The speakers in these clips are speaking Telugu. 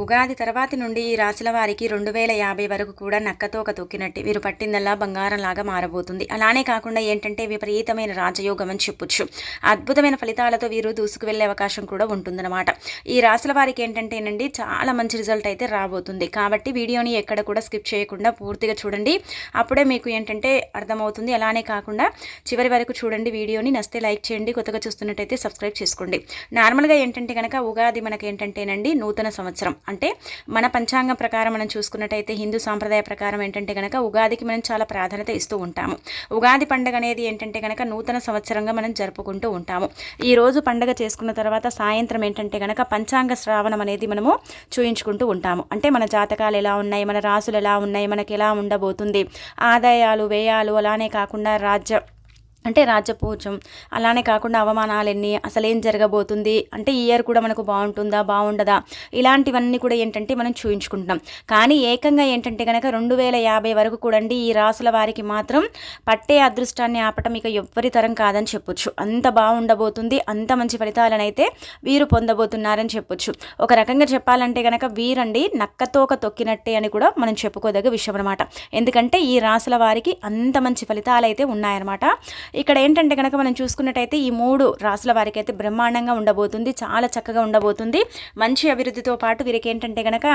ఉగాది తర్వాతి నుండి ఈ రాశుల వారికి రెండు వేల యాభై వరకు కూడా నక్కతోక తొక్కినట్టు. వీరు పట్టిందల్లా బంగారంలాగా మారబోతుంది. అలానే కాకుండా ఏంటంటే విపరీతమైన రాజయోగం అని చెప్పొచ్చు. అద్భుతమైన ఫలితాలతో వీరు దూసుకు వెళ్ళే అవకాశం కూడా ఉంటుందన్నమాట. ఈ రాశుల వారికి ఏంటంటేనండి చాలా మంచి రిజల్ట్ అయితే రాబోతుంది. కాబట్టి వీడియోని ఎక్కడ కూడా స్కిప్ చేయకుండా పూర్తిగా చూడండి. అప్పుడే మీకు ఏంటంటే అర్థమవుతుంది. అలానే కాకుండా చివరి వరకు చూడండి వీడియోని. నస్తే లైక్ చేయండి. కొత్తగా చూస్తున్నట్టయితే సబ్స్క్రైబ్ చేసుకోండి. నార్మల్గా ఏంటంటే కనుక ఉగాది మనకి ఏంటంటేనండి నూతన సంవత్సరం. అంటే మన పంచాంగం ప్రకారం మనం చూసుకున్నట్టయితే హిందూ సాంప్రదాయ ప్రకారం ఏంటంటే కనుక ఉగాదికి మనం చాలా ప్రాధాన్యత ఇస్తూ ఉంటాము. ఉగాది పండుగ అనేది ఏంటంటే కనుక నూతన సంవత్సరంగా మనం జరుపుకుంటూ ఉంటాము. ఈ రోజు పండుగ చేసుకున్న తర్వాత సాయంత్రం ఏంటంటే కనుక పంచాంగ శ్రావణం అనేది మనము చూయించుకుంటూ ఉంటాము. అంటే మన జాతకాలు ఎలా ఉన్నాయి మన రాసులు ఎలా ఉన్నాయి మనకి ఎలా ఉండబోతుంది ఆదాయాలు వ్యయాలు అలానే కాకుండా రాజ్య అంటే రాజ్యపూజం అలానే కాకుండా అవమానాలు ఎన్ని అసలు ఏం జరగబోతుంది అంటే ఈ ఇయర్ కూడా మనకు బాగుంటుందా బాగుండదా ఇలాంటివన్నీ కూడా ఏంటంటే మనం చూయించుకుంటున్నాం. కానీ ఏకంగా ఏంటంటే కనుక రెండు వేల యాభై వరకు కూడా ఈ రాసుల వారికి మాత్రం పట్టే అదృష్టాన్ని ఆపటం ఇక ఎవ్వరి తరం కాదని చెప్పొచ్చు. అంత బాగుండబోతుంది అంత మంచి ఫలితాలను అయితే వీరు పొందబోతున్నారని చెప్పొచ్చు. ఒక రకంగా చెప్పాలంటే కనుక వీరండి నక్కతోక తొక్కినట్టే అని కూడా మనం చెప్పుకోదగ్గ విషయం అనమాట ఎందుకంటే ఈ రాసుల వారికి అంత మంచి ఫలితాలు అయితే ఉన్నాయన్నమాట. ఇక్కడ ఏంటంటే కనుక మనం చూసుకున్నట్టయితే ఈ మూడు రాసుల వారికి అయితే బ్రహ్మాండంగా ఉండబోతుంది చాలా చక్కగా ఉండబోతుంది. మంచి అభివృద్ధితో పాటు వీరికి ఏంటంటే కనుక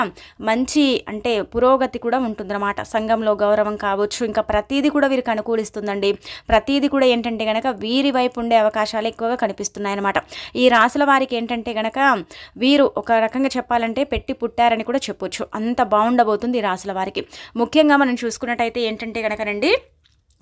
మంచి అంటే పురోగతి కూడా ఉంటుందన్నమాట. సంఘంలో గౌరవం కావచ్చు ఇంకా ప్రతీది కూడా వీరికి అనుకూలిస్తుందండి. ప్రతీది కూడా ఏంటంటే కనుక వీరి వైపు ఉండే అవకాశాలు ఎక్కువగా కనిపిస్తున్నాయన్నమాట. ఈ రాసుల వారికి ఏంటంటే కనుక వీరు ఒక రకంగా చెప్పాలంటే పెట్టి పుట్టారని కూడా చెప్పొచ్చు. అంత బాగుండబోతుంది ఈ రాసుల వారికి. ముఖ్యంగా మనం చూసుకున్నట్టయితే ఏంటంటే కనుక రండి.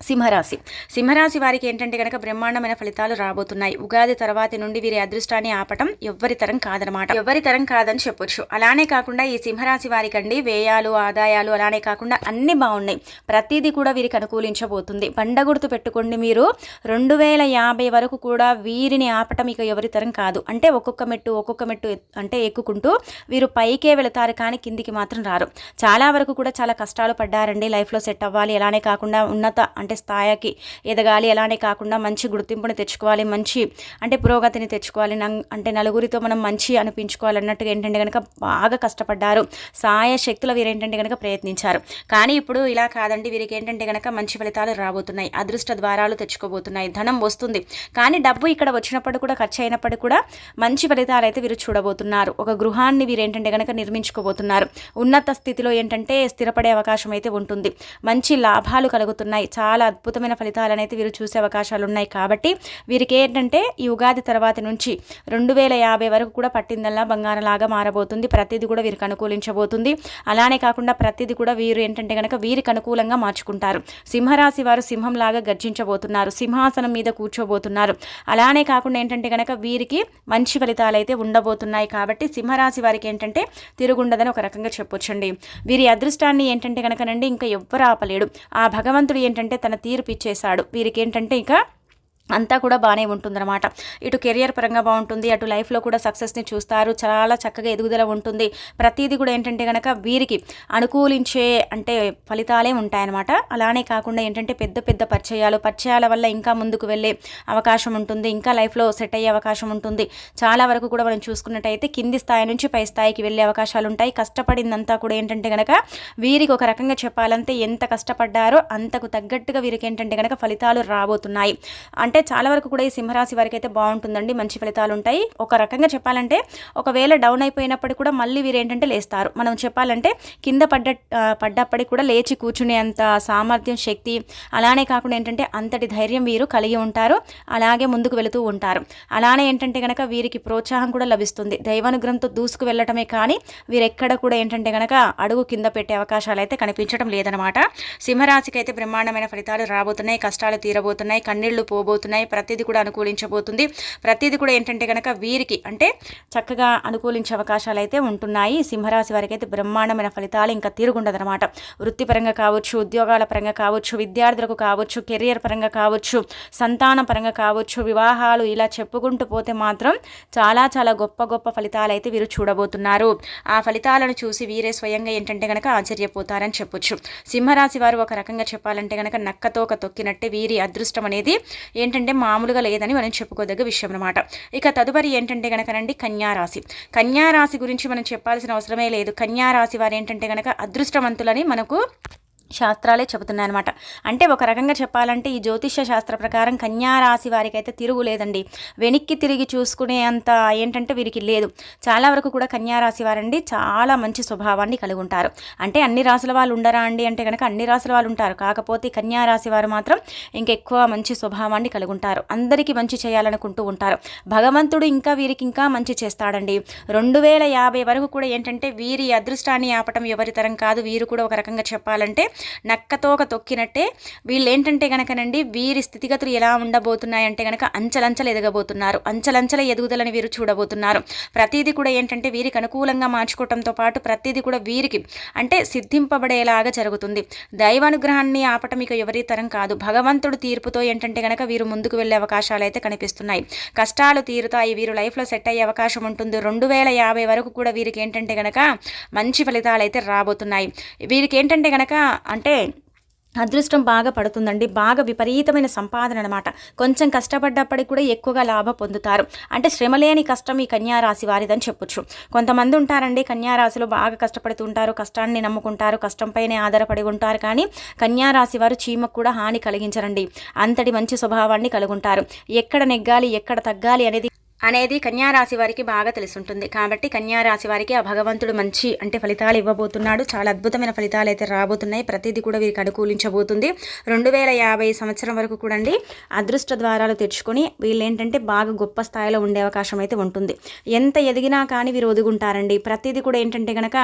సింహరాశి. సింహరాశి వారికి ఏంటంటే కనుక బ్రహ్మాండమైన ఫలితాలు రాబోతున్నాయి. ఉగాది తర్వాతి నుండి వీరి అదృష్టాన్ని ఆపటం ఎవ్వరి తరం కాదనమాట. ఎవ్వరి తరం కాదని చెప్పొచ్చు. అలానే కాకుండా ఈ సింహరాశి వారికండి వ్యయాలు ఆదాయాలు అలానే కాకుండా అన్ని బాగున్నాయి. ప్రతిదీ కూడా వీరికి అనుకూలించబోతుంది. పండ గుర్తు పెట్టుకోండి మీరు. రెండు వేల యాభై వరకు కూడా వీరిని ఆపటం ఇక ఎవరి తరం కాదు. అంటే ఒక్కొక్క మెట్టు ఒక్కొక్క మెట్టు అంటే ఎక్కుకుంటూ వీరు పైకే వెళతారు కానీ కిందికి మాత్రం రారు. చాలా వరకు కూడా చాలా కష్టాలు పడ్డారండి. లైఫ్లో సెట్ అవ్వాలి. అలానే కాకుండా ఉన్నత అంటే స్థాయికి ఎదగాలి. అలానే కాకుండా మంచి గుర్తింపుని తెచ్చుకోవాలి. మంచి అంటే పురోగతిని తెచ్చుకోవాలి. అంటే నలుగురితో మనం మంచి అనిపించుకోవాలి అన్నట్టుగా ఏంటంటే కనుక బాగా కష్టపడ్డారు. సాయ శక్తులు వీరు ఏంటంటే కనుక ప్రయత్నించారు. కానీ ఇప్పుడు ఇలా కాదండి. వీరికి ఏంటంటే కనుక మంచి ఫలితాలు రాబోతున్నాయి. అదృష్ట ద్వారాలు తెచ్చుకోబోతున్నాయి. ధనం వస్తుంది. కానీ డబ్బు ఇక్కడ వచ్చినప్పుడు కూడా ఖర్చు అయినప్పుడు కూడా మంచి ఫలితాలు అయితే వీరు చూడబోతున్నారు. ఒక గృహాన్ని వీరు ఏంటంటే కనుక నిర్మించుకోబోతున్నారు. ఉన్నత స్థితిలో ఏంటంటే స్థిరపడే అవకాశం అయితే ఉంటుంది. మంచి లాభాలు కలుగుతున్నాయి. చాలా చాలా అద్భుతమైన ఫలితాలు అనేది వీరు చూసే అవకాశాలు ఉన్నాయి కాబట్టి వీరికి ఏంటంటే ఈ ఉగాది తర్వాత నుంచి రెండు వేల యాభై వరకు కూడా పట్టిందల్లా బంగారంలాగా మారబోతుంది. ప్రతిదీ కూడా వీరికి అనుకూలించబోతుంది. అలానే కాకుండా ప్రతిదీ కూడా వీరు ఏంటంటే కనుక వీరికి అనుకూలంగా మార్చుకుంటారు. సింహరాశి వారు సింహంలాగా గర్జించబోతున్నారు. సింహాసనం మీద కూర్చోబోతున్నారు. అలానే కాకుండా ఏంటంటే కనుక వీరికి మంచి ఫలితాలు అయితే ఉండబోతున్నాయి. కాబట్టి సింహరాశి వారికి ఏంటంటే తిరుగుండదని ఒక రకంగా చెప్పొచ్చండి. వీరి అదృష్టాన్ని ఏంటంటే కనుకనండి ఇంకా ఎవ్వరు ఆపలేడు. ఆ భగవంతుడు ఏంటంటే తన తీర్పు ఇచ్చేశాడు. వీరికి ఏంటంటే ఇక అంతా కూడా బాగానే ఉంటుందన్నమాట. ఇటు కెరియర్ పరంగా బాగుంటుంది అటు లైఫ్లో కూడా సక్సెస్ని చూస్తారు చాలా చక్కగా ఎదుగుదల ఉంటుంది. ప్రతిదీ కూడా ఏంటంటే కనుక వీరికి అనుకూలించే అంటే ఫలితాలే ఉంటాయన్నమాట. అలానే కాకుండా ఏంటంటే పెద్ద పెద్ద పరిచయాలు పరిచయాల వల్ల ఇంకా ముందుకు వెళ్ళే అవకాశం ఉంటుంది ఇంకా లైఫ్లో సెట్ అయ్యే అవకాశం ఉంటుంది. చాలా వరకు కూడా మనం చూసుకున్నట్టయితే కింది స్థాయి నుంచి పై స్థాయికి వెళ్ళే అవకాశాలు ఉంటాయి. కష్టపడిందంతా కూడా ఏంటంటే కనుక వీరికి ఒక రకంగా చెప్పాలంటే ఎంత కష్టపడ్డారో అంతకు తగ్గట్టుగా వీరికి ఏంటంటే కనుక ఫలితాలు రాబోతున్నాయి. అంటే అంటే చాలా వరకు కూడా ఈ సింహరాశి వారికి అయితే బాగుంటుందండి మంచి ఫలితాలు ఉంటాయి. ఒక రకంగా చెప్పాలంటే ఒకవేళ డౌన్ అయిపోయినప్పటికీ కూడా మళ్ళీ వీరు ఏంటంటే లేస్తారు. మనం చెప్పాలంటే కింద పడ్డ పడ్డప్పటికి కూడా లేచి కూర్చునే అంత సామర్థ్యం శక్తి అలానే కాకుండా ఏంటంటే అంతటి ధైర్యం వీరు కలిగి ఉంటారు. అలాగే ముందుకు వెళుతూ ఉంటారు. అలానే ఏంటంటే కనుక వీరికి ప్రోత్సాహం కూడా లభిస్తుంది. దైవానుగ్రహంతో దూసుకు వెళ్ళటమే కానీ వీరెక్కడ కూడా ఏంటంటే కనుక అడుగు కింద పెట్టే అవకాశాలు అయితే కనిపించడం లేదనమాట. సింహరాశికి అయితే బ్రహ్మాండమైన ఫలితాలు రాబోతున్నాయి కష్టాలు తీరబోతున్నాయి కన్నీళ్ళు పోబోతున్నాయి. అనుకూలించబోతున్నాయి ప్రతిదీ కూడా అనుకూలించబోతుంది. ప్రతిదీ కూడా ఏంటంటే కనుక వీరికి అంటే చక్కగా అనుకూలించే అవకాశాలు అయితే ఉంటున్నాయి. సింహరాశి వారికి అయితే బ్రహ్మాండమైన ఫలితాలు ఇంకా తీరుగుండదనమాట వృత్తిపరంగా కావచ్చు ఉద్యోగాల పరంగా కావచ్చు విద్యార్థులకు కావచ్చు కెరియర్ పరంగా కావచ్చు సంతాన పరంగా కావచ్చు వివాహాలు ఇలా చెప్పుకుంటూ పోతే మాత్రం చాలా చాలా గొప్ప గొప్ప ఫలితాలు అయితే వీరు చూడబోతున్నారు. ఆ ఫలితాలను చూసి వీరే స్వయంగా ఏంటంటే కనుక ఆశ్చర్యపోతారని చెప్పొచ్చు. సింహరాశి వారు ఒక రకంగా చెప్పాలంటే కనుక నక్కతోక తొక్కినట్టే వీరి అదృష్టం అనేది ఏంటి ఏంటంటే మామూలుగా లేదని మనం చెప్పుకోదగ్గ విషయం అనమాట ఇక తదుపరి ఏంటంటే కనుకనండి కన్యారాశి కన్యారాశి గురించి మనం చెప్పాల్సిన అవసరమే లేదు. కన్యారాశి వారు ఏంటంటే కనుక అదృష్టవంతులని మనకు శాస్త్రాలే చెబుతున్నాయి అనమాట అంటే ఒక రకంగా చెప్పాలంటే ఈ జ్యోతిష్య శాస్త్ర ప్రకారం కన్యారాశి వారికి అయితే తిరుగులేదండి వెనక్కి తిరిగి చూసుకునే అంత ఏంటంటే వీరికి లేదు. చాలా వరకు కూడా కన్యారాశి వారండి చాలా మంచి స్వభావాన్ని కలిగి ఉంటారు. అంటే అన్ని రాసుల వాళ్ళు ఉండరా అండి అంటే కనుక అన్ని రాసుల వాళ్ళు ఉంటారు. కాకపోతే కన్యారాశి వారు మాత్రం ఇంకెక్కువ మంచి స్వభావాన్ని కలిగి ఉంటారు. అందరికీ మంచి చేయాలనుకుంటూ ఉంటారు. భగవంతుడు ఇంకా వీరికి ఇంకా మంచి చేస్తాడండి. రెండు వేల యాభై వరకు కూడా ఏంటంటే వీరి అదృష్టాన్ని ఆపటం ఎవరితరం కాదు. వీరు కూడా ఒక రకంగా చెప్పాలంటే నక్కతోక తొక్కినట్టే వీళ్ళు ఏంటంటే కనుకనండి వీరి స్థితిగతులు ఎలా ఉండబోతున్నాయంటే కనుక అంచలంచలు ఎదగబోతున్నారు. అంచలంచల ఎదుగుదలని వీరు చూడబోతున్నారు. ప్రతిదీ కూడా ఏంటంటే వీరికి అనుకూలంగా మార్చుకోవడంతో పాటు ప్రతిదీ కూడా వీరికి అంటే సిద్ధింపబడేలాగా జరుగుతుంది. దైవానుగ్రహాన్ని ఆపటం ఇక ఎవరి తరం కాదు. భగవంతుడు తీర్పుతో ఏంటంటే కనుక వీరు ముందుకు వెళ్ళే అవకాశాలు అయితే కనిపిస్తున్నాయి. కష్టాలు తీరుతాయి. వీరు లైఫ్లో సెట్ అయ్యే అవకాశం ఉంటుంది. రెండు వేల యాభై వరకు కూడా వీరికి ఏంటంటే కనుక మంచి ఫలితాలు అయితే రాబోతున్నాయి. వీరికి ఏంటంటే కనుక అంటే అదృష్టం బాగా పడుతుందండి. బాగా విపరీతమైన సంపాదన అనమాట కొంచెం కష్టపడ్డప్పటికి కూడా ఎక్కువగా లాభం పొందుతారు. అంటే శ్రమలేని కష్టం ఈ కన్యారాశి వారిదని చెప్పొచ్చు. కొంతమంది ఉంటారండి కన్యారాశిలో బాగా కష్టపడుతుంటారు కష్టాన్ని నమ్ముకుంటారు కష్టంపైనే ఆధారపడి ఉంటారు. కానీ కన్యారాశి వారు చీమకు కూడా హాని కలిగించరండి. అంతటి మంచి స్వభావాన్ని కలుగుంటారు. ఎక్కడ నెగ్గాలి ఎక్కడ తగ్గాలి అనేది అనేది కన్యారాశి వారికి బాగా తెలుసుంటుంది. కాబట్టి కన్యారాశి వారికి ఆ భగవంతుడు మంచి అంటే ఫలితాలు ఇవ్వబోతున్నాడు. చాలా అద్భుతమైన ఫలితాలు అయితే రాబోతున్నాయి. ప్రతిదీ కూడా వీరికి అనుకూలించబోతుంది. రెండు వేల యాభై సంవత్సరం వరకు కూడా అండి అదృష్ట ద్వారాలు తెచ్చుకొని వీళ్ళు ఏంటంటే బాగా గొప్ప స్థాయిలో ఉండే అవకాశం అయితే ఉంటుంది. ఎంత ఎదిగినా కానీ వీరు ఒదుగుంటారండి. ప్రతిదీ కూడా ఏంటంటే కనుక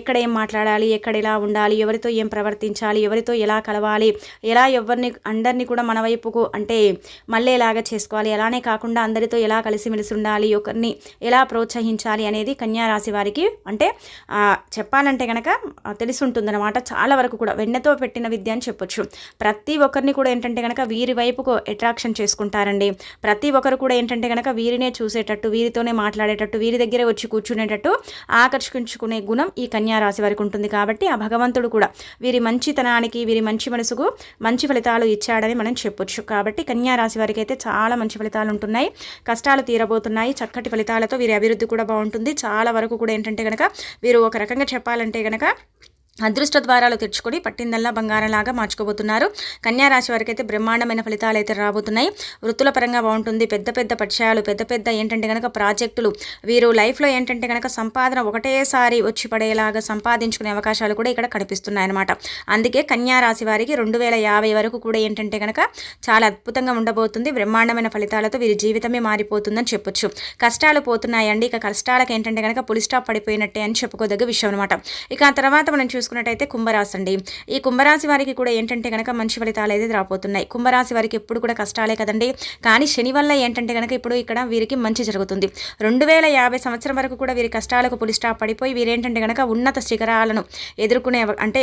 ఎక్కడ ఏం మాట్లాడాలి ఎక్కడ ఎలా ఉండాలి ఎవరితో ఏం ప్రవర్తించాలి ఎవరితో ఎలా కలవాలి ఎలా ఎవరిని అందరినీ కూడా మన వైపుకు అంటే మళ్ళీ ఎలాగా చేసుకోవాలి. అలానే కాకుండా అందరితో ఎలా కలిసి కలిసిమెలిసి ఉండాలి ఒకరిని ఎలా ప్రోత్సహించాలి అనేది కన్యారాశి వారికి అంటే చెప్పాలంటే కనుక తెలిసి చాలా వరకు కూడా వెన్నతో పెట్టిన విద్య అని చెప్పొచ్చు. ప్రతి ఒక్కరిని కూడా ఏంటంటే కనుక వీరి వైపుకు అట్రాక్షన్ చేసుకుంటారండి. ప్రతి ఒక్కరు కూడా ఏంటంటే కనుక వీరినే చూసేటట్టు వీరితోనే మాట్లాడేటట్టు వీరి దగ్గరే వచ్చి కూర్చునేటట్టు ఆకర్షించుకునే గుణం ఈ కన్యారాశి వారికి ఉంటుంది. కాబట్టి ఆ భగవంతుడు కూడా వీరి మంచితనానికి వీరి మంచి మనసుకు మంచి ఫలితాలు ఇచ్చాడని మనం చెప్పొచ్చు. కాబట్టి కన్యారాశి వారికి అయితే చాలా మంచి ఫలితాలు ఉంటున్నాయి. కష్టాలు తీర తీరబోతున్నాయి. చక్కటి ఫలితాలతో వీరి అభివృద్ధి కూడా బాగుంటుంది. చాలా వరకు కూడా ఏంటంటే కనుక వీరు ఒక రకంగా చెప్పాలంటే కనుక అదృష్ట ద్వారాలు తెచ్చుకొని పట్టిందల్లా బంగారంలాగా మార్చుకోబోతున్నారు. కన్యారాశి వారికి అయితే బ్రహ్మాండమైన ఫలితాలు అయితే రాబోతున్నాయి. వృత్తుల పరంగా బాగుంటుంది. పెద్ద పెద్ద పరిచయాలు పెద్ద పెద్ద ఏంటంటే కనుక ప్రాజెక్టులు వీరు లైఫ్లో ఏంటంటే కనుక సంపాదన ఒకటేసారి వచ్చి పడేలాగా సంపాదించుకునే అవకాశాలు కూడా ఇక్కడ కనిపిస్తున్నాయన్నమాట. అందుకే కన్యారాశి వారికి రెండు వేల యాభై వరకు కూడా ఏంటంటే కనుక చాలా అద్భుతంగా ఉండబోతుంది. బ్రహ్మాండమైన ఫలితాలతో వీరి జీవితమే మారిపోతుందని చెప్పొచ్చు. కష్టాలు పోతున్నాయండి. ఇక కష్టాలకు ఏంటంటే కనుక పులిస్టాప్ పడిపోయినట్టే అని చెప్పుకోదగ్గ విషయం అనమాట ఇక ఆ తర్వాత మనం చూసుకున్నట్టయితే కుంభరాశి అండి. ఈ కుంభరాశి వారికి కూడా ఏంటంటే కనుక మంచి ఫలితాలు అయితే రాబోతున్నాయి. కుంభరాశి వారికి ఎప్పుడు కూడా కష్టాలే కదండి. కానీ శని వల్ల ఏంటంటే కనుక ఇప్పుడు ఇక్కడ వీరికి మంచి జరుగుతుంది. రెండు వేల యాభై సంవత్సరం వరకు కూడా వీరి కష్టాలకు పులిస్టాప్ పడిపోయి వీరేంటంటే కనుక ఉన్నత శిఖరాలను ఎదుర్కొనే అంటే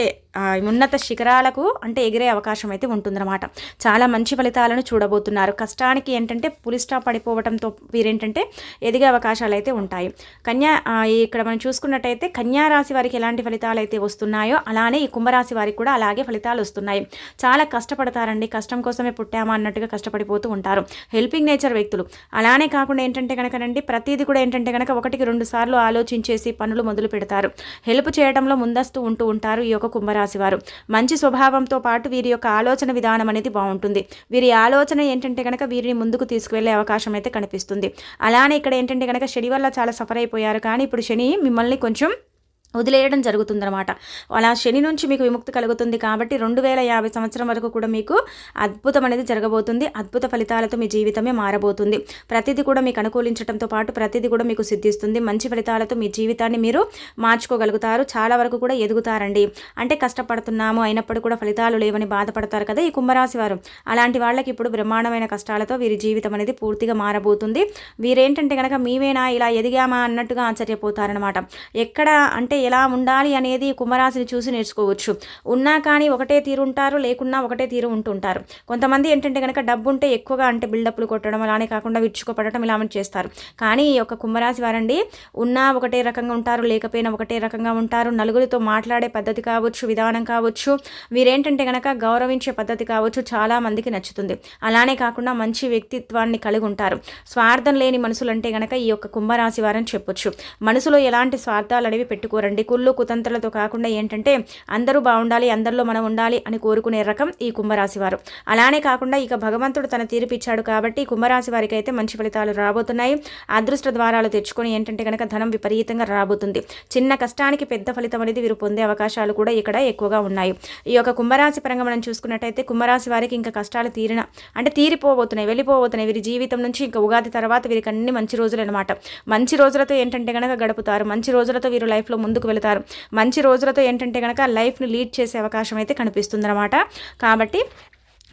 ఉన్నత శిఖరాలకు అంటే ఎగిరే అవకాశం అయితే ఉంటుందన్నమాట. చాలా మంచి ఫలితాలను చూడబోతున్నారు. కష్టానికి ఏంటంటే పులి స్టాప్ పడిపోవడంతో వీరేంటంటే ఎదిగే అవకాశాలు అయితే ఉంటాయి. కన్యా ఇక్కడ మనం చూసుకున్నట్టయితే కన్యా రాశి వారికి ఎలాంటి ఫలితాలు అయితే వస్తున్నాయో అలానే ఈ కుంభరాశి వారికి కూడా అలాగే ఫలితాలు వస్తున్నాయి. చాలా కష్టపడతారండి. కష్టం కోసమే పుట్టామా అన్నట్టుగా కష్టపడిపోతూ ఉంటారు. హెల్పింగ్ నేచర్ వ్యక్తులు. అలానే కాకుండా ఏంటంటే కనుకనండి ప్రతిదీ కూడా ఏంటంటే కనుక ఒకటికి రెండు సార్లు ఆలోచించేసి పనులు మొదలు పెడతారు. హెల్ప్ చేయడంలో ముందస్తు ఉంటూ ఉంటారు ఈ యొక్క కుంభరాశి వారు మంచి స్వభావంతో పాటు వీరి యొక్క ఆలోచన విధానం అనేది బాగుంటుంది. వీరి ఆలోచన ఏంటంటే కనుక వీరిని ముందుకు తీసుకువెళ్ళే అవకాశం అయితే కనిపిస్తుంది. అలానే ఇక్కడ ఏంటంటే కనుక శని వల్ల చాలా సఫర్ అయిపోయారు. కానీ ఇప్పుడు శని మిమ్మల్ని కొంచెం వదిలేయడం జరుగుతుందన్నమాట. అలా శని నుంచి మీకు విముక్తి కలుగుతుంది కాబట్టి రెండు వేల యాభై సంవత్సరం వరకు కూడా మీకు అద్భుతం అనేది జరగబోతుంది. అద్భుత ఫలితాలతో మీ జీవితమే మారబోతుంది. ప్రతిదీ కూడా మీకు అనుకూలించడంతో పాటు ప్రతిదీ కూడా మీకు సిద్ధిస్తుంది. మంచి ఫలితాలతో మీ జీవితాన్ని మీరు మార్చుకోగలుగుతారు. చాలా వరకు కూడా ఎదుగుతారండి. అంటే కష్టపడుతున్నాము అయినప్పుడు కూడా ఫలితాలు లేవని బాధపడతారు కదా ఈ కుంభరాశి వారు. అలాంటి వాళ్ళకి ఇప్పుడు బ్రహ్మాండమైన కష్టాలతో వీరి జీవితం అనేది పూర్తిగా మారబోతుంది. వీరేంటంటే కనుక మేమేనా ఇలా ఎదిగామా అన్నట్టుగా ఆశ్చర్యపోతారనమాట ఎక్కడ అంటే అంటే ఎలా ఉండాలి అనేది కుంభరాశిని చూసి నేర్చుకోవచ్చు. ఉన్నా కానీ ఒకటే తీరు ఉంటారు లేకున్నా ఒకటే తీరు ఉంటుంటారు. కొంతమంది ఏంటంటే కనుక డబ్బు ఉంటే ఎక్కువగా అంటే బిల్డప్లు కొట్టడం అలానే కాకుండా విచ్చుకోపడటం ఇలా చేస్తారు. కానీ ఈ యొక్క కుంభరాశి వారండి ఉన్నా ఒకటే రకంగా ఉంటారు లేకపోయినా ఒకటే రకంగా ఉంటారు. నలుగురితో మాట్లాడే పద్ధతి కావచ్చు విధానం కావచ్చు వీరేంటంటే కనుక గౌరవించే పద్ధతి కావచ్చు చాలా మందికి నచ్చుతుంది. అలానే కాకుండా మంచి వ్యక్తిత్వాన్ని కలిగి ఉంటారు. స్వార్థం లేని మనసులు అంటే కనుక ఈ యొక్క కుంభరాశి వారని చెప్పొచ్చు. మనసులో ఎలాంటి స్వార్థాలు అనేవి పెట్టుకోరండి కుళ్ళు కుతంత్రలతో కాకుండా ఏంటంటే అందరూ బాగుండాలి అందరిలో మనం ఉండాలి అని కోరుకునే రకం ఈ కుంభరాశి వారు. అలానే కాకుండా ఇక భగవంతుడు తన తీర్పిచ్చాడు కాబట్టి కుంభరాశి వారికి అయితే మంచి ఫలితాలు రాబోతున్నాయి. అదృష్ట ద్వారాలు తెచ్చుకొని ఏంటంటే కనుక ధనం విపరీతంగా రాబోతుంది. చిన్న కష్టానికి పెద్ద ఫలితం అనేది వీరు పొందే అవకాశాలు కూడా ఇక్కడ ఎక్కువగా ఉన్నాయి. ఈ యొక్క కుంభరాశి పరంగా మనం చూసుకున్నట్టయితే కుంభరాశి వారికి ఇంకా కష్టాలు తీరిన అంటే తీరిపోబోతున్నాయి వెళ్ళిపోబోతున్నాయి. వీరి జీవితం నుంచి ఇంకా ఉగాది తర్వాత వీరికి అన్ని మంచి రోజులు అనమాట మంచి రోజులతో ఏంటంటే కనుక గడుపుతారు. మంచి రోజులతో వీరు లైఫ్లో ముందు ముందుకు వెళతారు. మంచి రోజులతో ఏంటంటే కనుక లైఫ్ని లీడ్ చేసే అవకాశం అయితే కనిపిస్తుంది కాబట్టి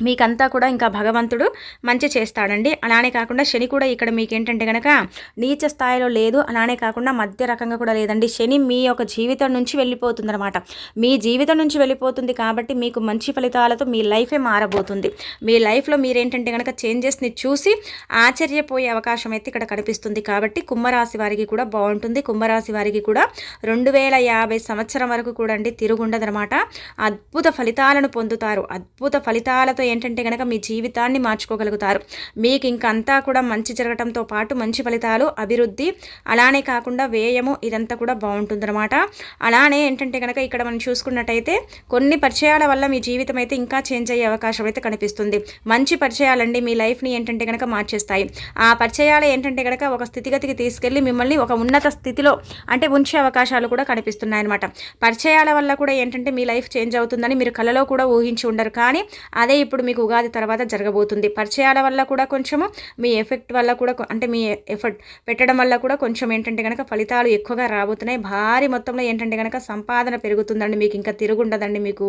మీకంతా కూడా ఇంకా భగవంతుడు మంచి చేస్తాడండి. అలానే కాకుండా శని కూడా ఇక్కడ మీకు ఏంటంటే కనుక నీచ స్థాయిలో లేదు. అలానే కాకుండా మధ్య రకంగా కూడా లేదండి. శని మీ యొక్క జీవితం నుంచి వెళ్ళిపోతుంది అనమాట మీ జీవితం నుంచి వెళ్ళిపోతుంది కాబట్టి మీకు మంచి ఫలితాలతో మీ లైఫే మారబోతుంది. మీ లైఫ్లో మీరేంటంటే కనుక చేంజెస్ని చూసి ఆశ్చర్యపోయే అవకాశం అయితే ఇక్కడ కనిపిస్తుంది. కాబట్టి కుంభరాశి వారికి కూడా బాగుంటుంది. కుంభరాశి వారికి కూడా రెండు వేల యాభై సంవత్సరం వరకు కూడా అండి తిరుగుండదనమాట అద్భుత ఫలితాలను పొందుతారు. అద్భుత ఫలితాలతో ఏంటంటే కనుక మీ జీవితాన్ని మార్చుకోగలుగుతారు. మీకు ఇంకంతా కూడా మంచి జరగటంతో పాటు మంచి ఫలితాలు అభివృద్ధి అలానే కాకుండా వ్యయము ఇదంతా కూడా బాగుంటుందన్నమాట. అలానే ఏంటంటే కనుక ఇక్కడ మనం చూసుకున్నట్టయితే కొన్ని పరిచయాల వల్ల మీ జీవితం అయితే ఇంకా చేంజ్ అయ్యే అవకాశం అయితే కనిపిస్తుంది. మంచి పరిచయాలండి మీ లైఫ్ని ఏంటంటే కనుక మార్చేస్తాయి. ఆ పరిచయాలు ఏంటంటే కనుక ఒక స్థితిగతికి తీసుకెళ్ళి మిమ్మల్ని ఒక ఉన్నత స్థితిలో అంటే ఉంచే అవకాశాలు కూడా కనిపిస్తున్నాయి అనమాట పరిచయాల వల్ల కూడా ఏంటంటే మీ లైఫ్ చేంజ్ అవుతుందని మీరు కళలో కూడా ఊహించి ఉండరు. కానీ అదే ఇప్పుడు మీకు ఉగాది తర్వాత జరగబోతుంది. పరిచయాల వల్ల కూడా కొంచెము మీ ఎఫెక్ట్ వల్ల కూడా అంటే మీ ఎఫర్ట్ పెట్టడం వల్ల కూడా కొంచెం ఏంటంటే కనుక ఫలితాలు ఎక్కువగా రాబోతున్నాయి. భారీ మొత్తంలో ఏంటంటే కనుక సంపాదన పెరుగుతుందండి. మీకు ఇంకా తిరుగుండదండి మీకు.